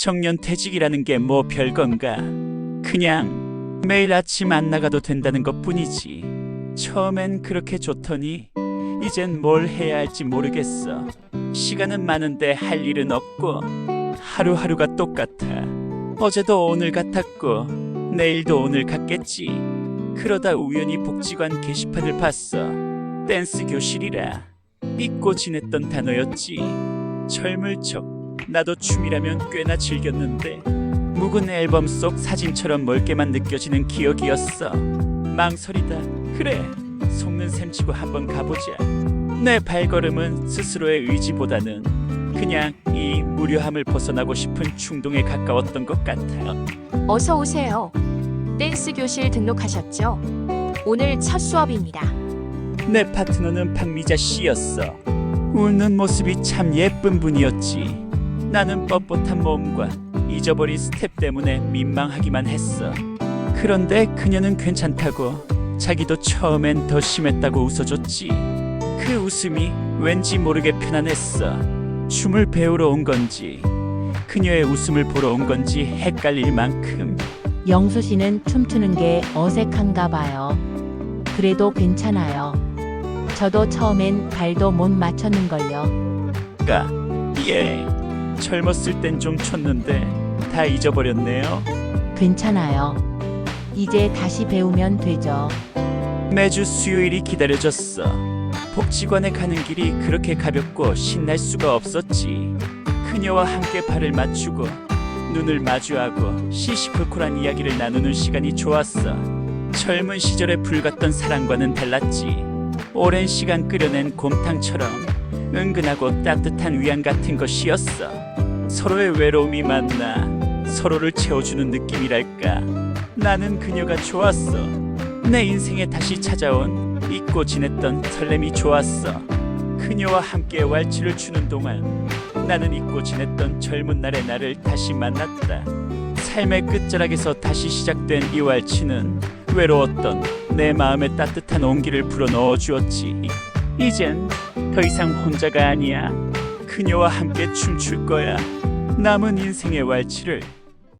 정년퇴직이라는 게 뭐 별건가. 그냥 매일 아침 안 나가도 된다는 것 뿐이지. 처음엔 그렇게 좋더니 이젠 뭘 해야 할지 모르겠어. 시간은 많은데 할 일은 없고 하루하루가 똑같아. 어제도 오늘 같았고 내일도 오늘 같겠지. 그러다 우연히 복지관 게시판을 봤어. 댄스 교실이라 잊고 지냈던 단어였지. 젊을 적 나도 춤이라면 꽤나 즐겼는데 묵은 앨범 속 사진처럼 멀게만 느껴지는 기억이었어. 망설이다. 그래. 속는 셈 치고 한번 가보자. 내 발걸음은 스스로의 의지보다는 그냥 이 무료함을 벗어나고 싶은 충동에 가까웠던 것 같아. 어서 오세요. 댄스 교실 등록하셨죠? 오늘 첫 수업입니다. 내 파트너는 박미자 씨였어. 웃는 모습이 참 예쁜 분이었지. 나는 뻣뻣한 몸과 잊어버린 스텝 때문에 민망하기만 했어. 그런데 그녀는 괜찮다고 자기도 처음엔 더 심했다고 웃어줬지. 그 웃음이 왠지 모르게 편안했어. 춤을 배우러 온 건지 그녀의 웃음을 보러 온 건지 헷갈릴 만큼 영수 씨는 춤추는 게 어색한가 봐요. 그래도 괜찮아요. 저도 처음엔 발도 못 맞췄는걸요. 가 예. 젊었을 땐좀 췄는데 다 잊어버렸네요. 괜찮아요. 이제 다시 배우면 되죠. 매주 수요일이 기다려졌어. 복지관에 가는 길이 그렇게 가볍고 신날 수가 없었지. 그녀와 함께 발을 맞추고 눈을 마주하고 시시콜콜한 이야기를 나누는 시간이 좋았어. 젊은 시절에 불같던 사랑과는 달랐지. 오랜 시간 끓여낸 곰탕처럼 은근하고 따뜻한 위안 같은 것이었어. 서로의 외로움이 만나 서로를 채워주는 느낌이랄까. 나는 그녀가 좋았어. 내 인생에 다시 찾아온 잊고 지냈던 설렘이 좋았어. 그녀와 함께 왈츠를 추는 동안 나는 잊고 지냈던 젊은 날의 나를 다시 만났다. 삶의 끝자락에서 다시 시작된 이 왈츠는 외로웠던 내 마음에 따뜻한 온기를 불어 넣어 주었지. 이젠 더 이상 혼자가 아니야. 그녀와 함께 춤출 거야. 남은 인생의 왈츠를